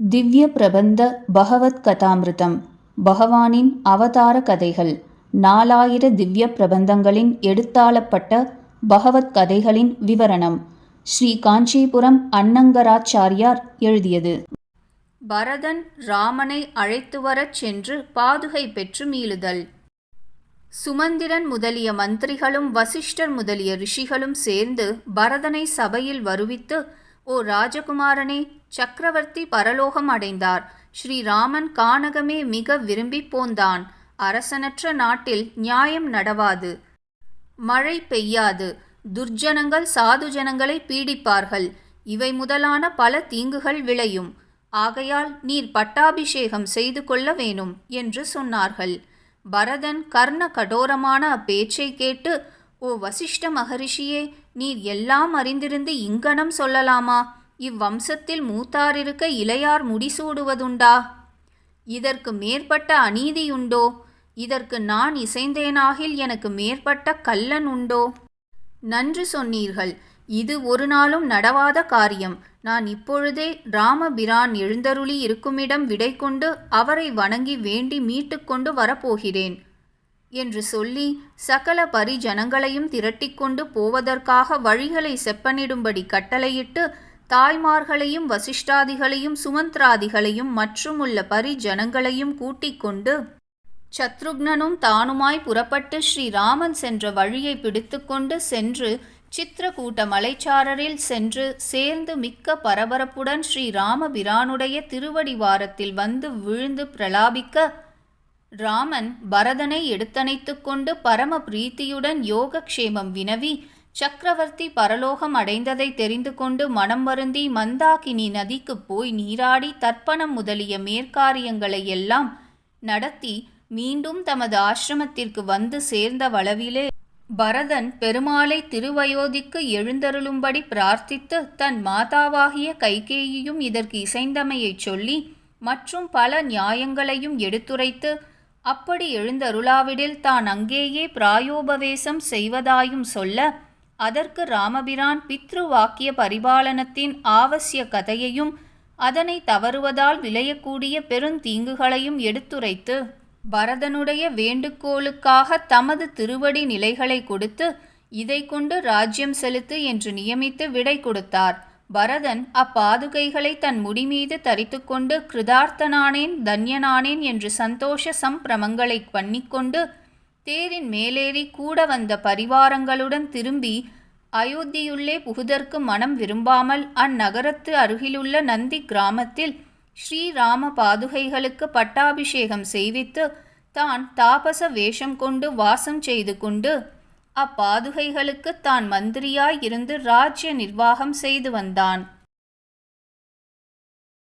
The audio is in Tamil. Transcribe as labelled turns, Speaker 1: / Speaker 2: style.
Speaker 1: திவ்ய பிரபந்த பகவத் கதாமிருதம் பகவானின் அவதார கதைகள் நாலாயிர திவ்ய பிரபந்தங்களின் எடுத்தாளப்பட்ட பகவத் கதைகளின் விவரணம் ஸ்ரீ காஞ்சிபுரம் அன்னங்கராச்சாரியார் எழுதியது. பரதன் ராமனை அழைத்து வரச் சென்று பாதுகை பெற்று மீளுதல். சுமந்திரன் முதலிய மந்திரிகளும் வசிஷ்டர் முதலிய ரிஷிகளும் சேர்ந்து பரதனை சபையில் வருவித்து ஓ ராஜகுமாரனே சக்கரவர்த்தி பரலோகம் அடைந்தார். ஸ்ரீராமன் கானகமே மிக விரும்பிப் போந்தான். அரசனற்ற நாட்டில் நியாயம் நடவாது. மழை பெய்யாது. துர்ஜனங்கள் சாது ஜனங்களை பீடிப்பார்கள். இவை முதலான பல தீங்குகள் விளையும். ஆகையால் நீர் பட்டாபிஷேகம் செய்து கொள்ள வேணும் என்று சொன்னார்கள். பரதன் கர்ண கடோரமான அப்பேச்சை கேட்டு ஓ வசிஷ்ட மகரிஷியே நீர் எல்லாம் அறிந்திருந்து இங்கனம் சொல்லலாமா? இவ்வம்சத்தில் மூத்தாரிருக்க இளையார் முடிசூடுவதுண்டா? இதற்கு மேற்பட்ட அநீதியுண்டோ? இதற்கு நான் இசைந்தேனாகில் எனக்கு மேற்பட்ட கல்லன் உண்டோ நன்று சொன்னீர்கள். இது ஒரு நாளும் நடவாத காரியம். நான் இப்பொழுதே ராமபிரான் எழுந்தருளி இருக்குமிடம் விடை கொண்டு அவரை வணங்கி வேண்டி மீட்டுக்கொண்டு வரப்போகிறேன். என்று சொல்லி சகல பரிஜனங்களையும் திரட்டிக்கொண்டு போவதற்காக வழிகளை செப்பனிடும்படி கட்டளையிட்டு தாய்மார்களையும் வசிஷ்டாதிகளையும் சுமந்திராதிகளையும் மற்றும் உள்ள பரிஜனங்களையும் கூட்டிக் கொண்டு சத்ருக்னனும் தானுமாய் புறப்பட்டு ஸ்ரீராமன் சென்ற வழியை பிடித்துக்கொண்டு சென்று சித்திரக்கூட்ட மலைச்சாரரில் சென்று சேர்ந்து மிக்க பரபரப்புடன் ஸ்ரீராமபிரானுடைய திருவடிவாரத்தில் வந்து விழுந்து பிரலாபிக்க ராமன் பரதனை எடுத்தணைத்து கொண்டு பரம பிரீத்தியுடன் யோகக்ஷேமம் வினவி சக்கரவர்த்தி பரலோகம் அடைந்ததை தெரிந்து கொண்டு மனம் வருந்தி மந்தாகினி நதிக்கு போய் நீராடி தர்ப்பணம் முதலிய மேற்காரியங்களை எல்லாம் நடத்தி மீண்டும் தமது ஆசிரமத்திற்கு வந்து சேர்ந்த வளவிலே பரதன் பெருமாளை திருவயோதிக்கு எழுந்தருளும்படி பிரார்த்தித்து தன் மாதாவாகிய கைகேயியும் இதற்கு இசைந்தமையைச் சொல்லி மற்றும் பல நியாயங்களையும் எடுத்துரைத்து அப்படி எழுந்தருளாவிடில் தான் அங்கேயே பிராயோபவேசம் செய்வதாயும் சொல்ல அதற்கு ராமபிரான் பித்ருவாக்கிய பரிபாலனத்தின் ஆவசிய கதையையும் அதனை தவறுவதால் விளையக்கூடிய பெருந்தீங்குகளையும் எடுத்துரைத்து பரதனுடைய வேண்டுகோளுக்காக தமது திருவடி நிலைகளை கொடுத்து இதை கொண்டு ராஜ்யம் செலுத்து என்று நியமித்து விடை கொடுத்தார். பரதன் அப்பாதுகைகளை தன் முடிமீது தரித்துக்கொண்டு கிருதார்த்தனானேன் தன்யனானேன் என்று சந்தோஷ சம்பிரமங்களை பண்ணிக்கொண்டு தேரின் மேலேறி கூட வந்த பரிவாரங்களுடன் திரும்பி அயோத்தியுள்ளே புகுதற்கு மனம் விரும்பாமல் அந்நகரத்து அருகிலுள்ள நந்தி கிராமத்தில் ஸ்ரீராம பாதுகைகளுக்கு பட்டாபிஷேகம் செய்வித்து தான் தாபச வேஷம் கொண்டு வாசம் செய்து கொண்டு அப்பாதுகைகளுக்கு தான் மந்திரியாய் இருந்து ராஜ்ய நிர்வாகம் செய்து வந்தான்.